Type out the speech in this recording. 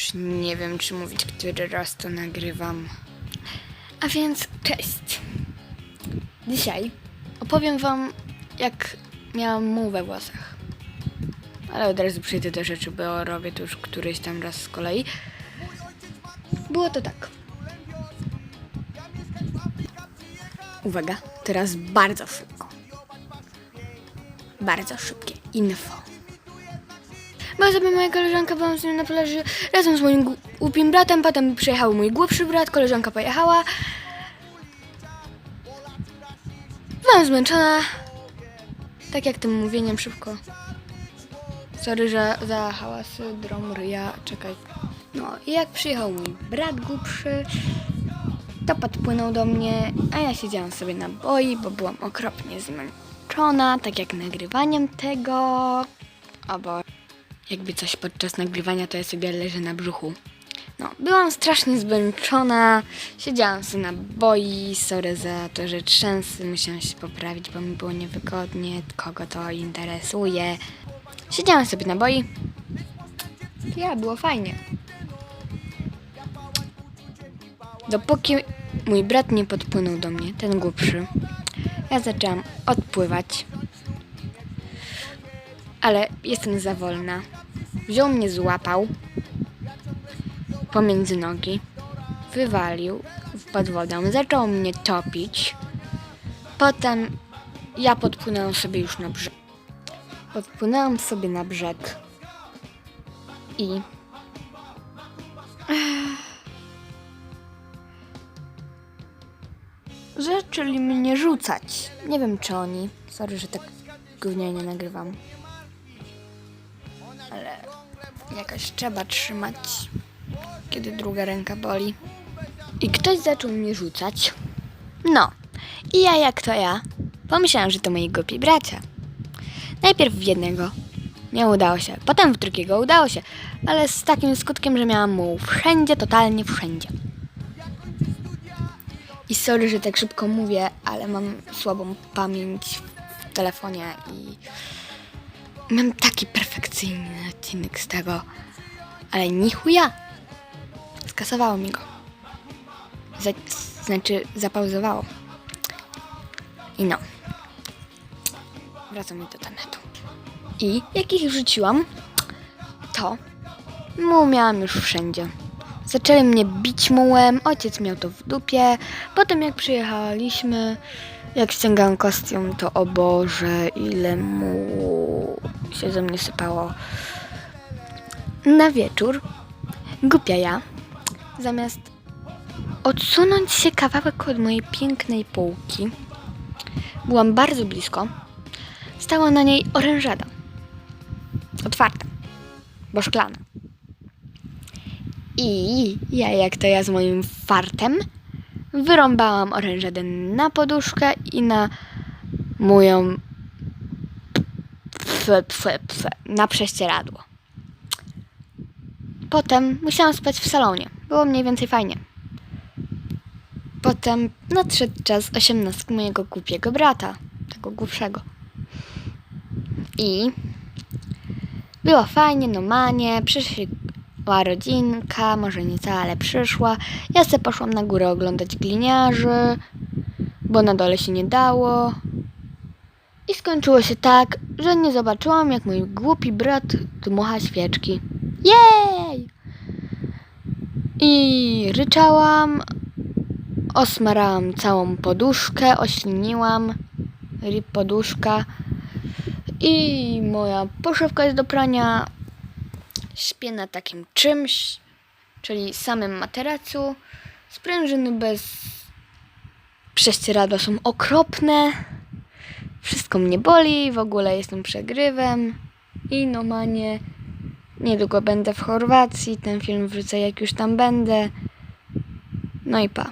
Już nie wiem, czy mówić, który raz to nagrywam. A więc cześć. Dzisiaj opowiem wam, jak miałam muł we włosach. Ale od razu przejdę do rzeczy, bo robię to już któryś tam raz z kolei. Było to tak. Uwaga, teraz bardzo szybko. Bardzo szybkie info. Była sobie moja koleżanka, byłam z nią na plaży razem z moim głupim bratem, potem przyjechał mój głupszy brat, koleżanka pojechała. Byłam zmęczona. Tak jak tym mówieniem szybko. Sorry, że za hałasy, drom, ryja, czekaj. No i jak przyjechał mój brat głupszy, to podpłynął do mnie, a ja siedziałam sobie na boi, bo byłam okropnie zmęczona, tak jak nagrywaniem tego. O bo jakby coś podczas nagrywania, to ja sobie leżę na brzuchu. No, byłam strasznie zmęczona, siedziałam sobie na boi, sorry za to, że trzęsy, musiałam się poprawić, bo mi było niewygodnie, kogo to interesuje. Siedziałam sobie na boi. Ja, było fajnie. Dopóki mój brat nie podpłynął do mnie, ten głupszy, ja zaczęłam odpływać. Ale jestem za wolna. Wziął mnie, złapał pomiędzy nogi, wywalił pod wodę, zaczął mnie topić. Potem ja podpłynęłam sobie już na brzeg. Podpłynęłam sobie na brzeg i zaczęli mnie rzucać. Nie wiem czy oni. Sorry, że tak gównianie nagrywam. Ale jakoś trzeba trzymać, kiedy druga ręka boli. I ktoś zaczął mnie rzucać. No, i ja jak to ja, pomyślałam, że to moi głupi bracia. Najpierw w jednego nie udało się, potem w drugiego udało się, ale z takim skutkiem, że miałam mu wszędzie, totalnie wszędzie. I sorry, że tak szybko mówię, ale mam słabą pamięć w telefonie i mam taki perfekcyjny odcinek z tego, ale ni chuja. Skasowało mi go. Za, znaczy, zapauzowało. I no. Wracam do tematu. I jak ich wrzuciłam, to muł miałam już wszędzie. Zaczęli mnie bić mułem, ojciec miał to w dupie. Potem jak przyjechaliśmy, jak ściągałam kostium, to o Boże, ile mu się ze mnie sypało. Na wieczór, głupia ja, zamiast odsunąć się kawałek od mojej pięknej półki, byłam bardzo blisko, stała na niej orężada. Otwarta, bo szklana. I ja, jak to ja z moim fartem, wyrąbałam orężadę na poduszkę i na moją pfe, pfe, pfe, na prześcieradło. Potem musiałam spać w salonie. Było mniej więcej fajnie. Potem nadszedł czas osiemnastki mojego głupiego brata, tego głupszego. I było fajnie, normalnie, przyszła rodzinka, może nie cała, ale przyszła. Ja sobie poszłam na górę oglądać gliniarzy, bo na dole się nie dało. I skończyło się tak, że nie zobaczyłam, jak mój głupi brat dmucha świeczki. Jej! I ryczałam, osmarałam całą poduszkę, ośliniłam, rip poduszka i moja poszewka jest do prania. Śpię na takim czymś, czyli samym materacu. Sprężyny bez prześcieradła są okropne. Wszystko mnie boli, w ogóle jestem przegrywem. I normalnie niedługo będę w Chorwacji. Ten film wrzucę jak już tam będę. No i pa.